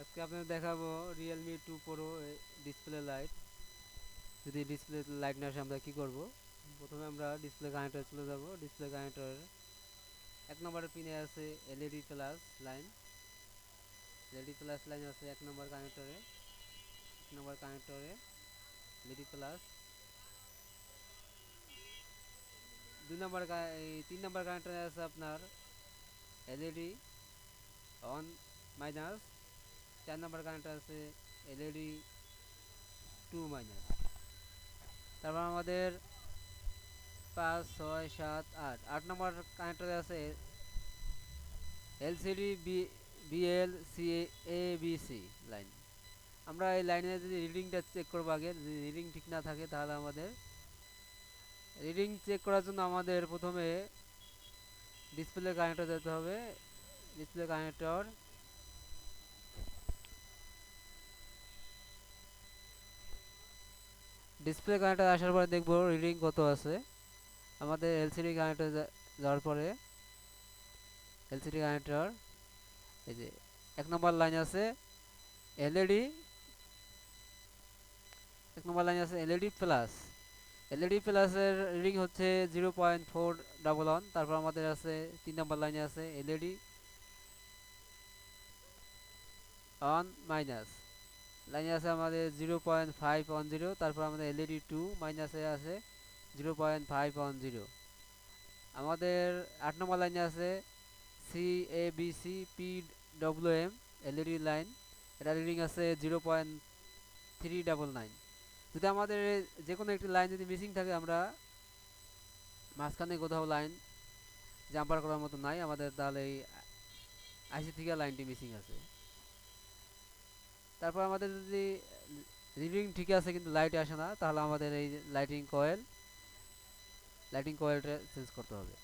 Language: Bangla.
আজকে আপনাদের দেখাবো Realme two Pro display light যদি ডিসপ্লে লাইট না আসে, আমরা কী করব? প্রথমে আমরা ডিসপ্লে কানেক্টর চলে যাব। ডিসপ্লে কানেক্টর এক নম্বরের পিনে আছে LED plus line LED plus line আছে এক নম্বর কানেক্টরে এক নম্বর কানেক্টরে এলইডি প্লাস দুই নম্বর তিন নম্বর কানেক্টরে আছে আপনার এলইডি অন মাইনাস চার নম্বর কানেক্টর আছে এলইডি টু মাইনাস তারপর আমাদের পাঁচ, ছয়, সাত, আট। আট নম্বর কানেক্টরে আছে LCD B BL C A B C line আমরা এই লাইনে যদি রিডিংটা চেক করব আগে, যদি রিডিং ঠিক না থাকে তাহলে আমাদের রিডিং চেক করার জন্য আমাদের প্রথমে ডিসপ্লে কানেক্টর যেতে হবে। ডিসপ্লে কানেক্টর ডিসপ্লে কানেক্টর আসার পরে দেখব রিডিং কত আছে। আমাদের এলসিডি কানেক্টর যাওয়ার পরে এলসিডি কানেক্টর এই যে এক নম্বর লাইন আছে এলইডি এক নম্বর লাইন আছে এলইডি প্লাস এলইডি প্লাসের রিডিং হচ্ছে zero point four double one তারপর আমাদের আছে তিন নম্বর লাইনে আছে এলইডি অন মাইনাস লাইনে আছে আমাদের zero point five one zero তারপর আমাদের এলইডি টু মাইনাসে আছে zero point five one zero আমাদের আট নম্বর লাইনে আছে C A B C P W M LED line এটা রিডিং আছে zero point three double nine যদি আমাদের যে কোনো একটি লাইন যদি মিসিং থাকে, আমরা মাঝখানে কোথাও লাইন জাম্পার করার মতো নাই, আমাদের তাহলে এই আইসি থেকে লাইনটি মিসিং আছে। তারপর আমাদের যদি রিডিং ঠিক আছে কিন্তু লাইট আসে না, তাহলে আমাদের এই লাইটিং কয়েল লাইটিং কয়েলটা চেঞ্জ করতে হবে।